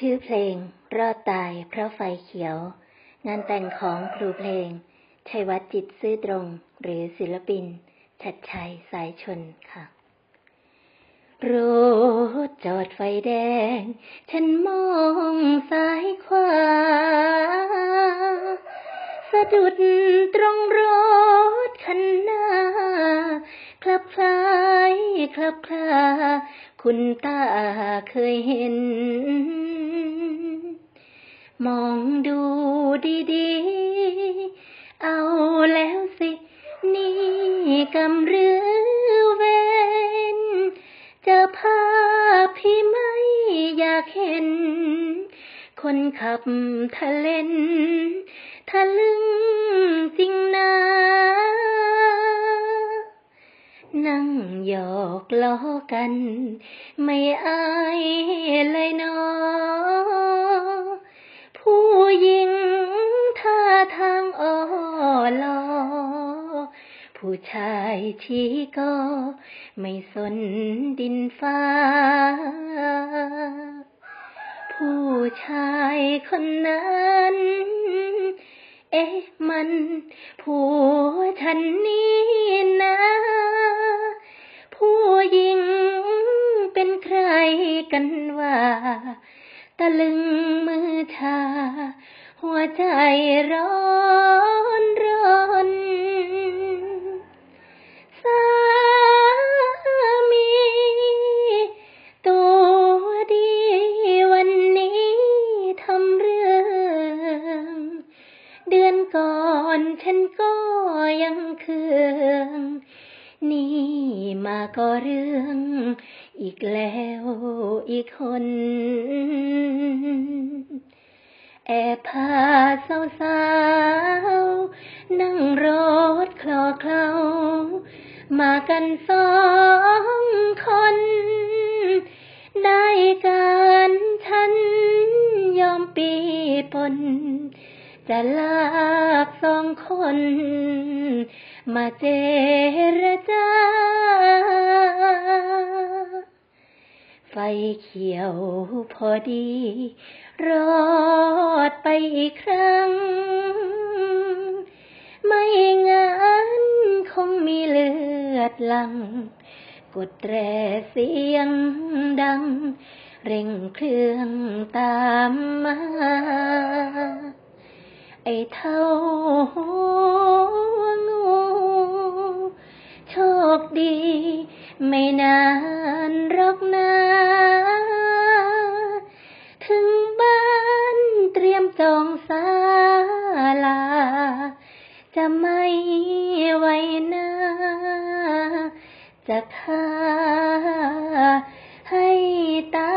ชื่อเพลง รอดตายเพราะไฟเขียว งานแต่งของครูเพลง ชัยวัฒน์จิตซื่อตรง หรือศิลปิน ชัดชัยสายชนค่ะ รถจอดไฟแดง ฉันมองซ้ายขวา สะดุดตรงรถคันหน้า คลับคล้ายคลับคลา คุณตาเคยเห็น มองดูดีๆ เอาแล้วสิ นี่กำเรือเวนจอภาพี่ไม่อยากเห็น คนขับทะเลนทะลึงจริงนะ นั่งหยอ อกัน ไม่อายเลยเนอผู้หญิงท่าทางอ่อลอ ผู้ชายที่ก็ไม่สนดินฟ้า ผู้ชายคนนั้น เอ๊ะมันผัวฉันนี่ กันว่า ตะลึงมือชา หัวใจร้อนร้อนสามี ตัวดีวันนี้ทำเรื่อง เดือนก่อนฉันก็ยังเคือง นี่มาก็เรื่อง อีกแล้วอีกคน แอบพาสาวๆนั่งรถคลอเคล้ามากันสองคน ได้การฉันยอมปีปน จะลากสองคน มาเจรจา ไฟเขียวพอดี รอดไปอีกครั้ง ไม่งั้นคงมีเลือดลัง กดแตรเสียงดัง เร่งเครื่องตามมา ไอ้เท่า ดี ไม่นานรอกนาถึงบ้านเตรียมจองศาลา จะไม่ไว้นาจะฆ่าให้ตา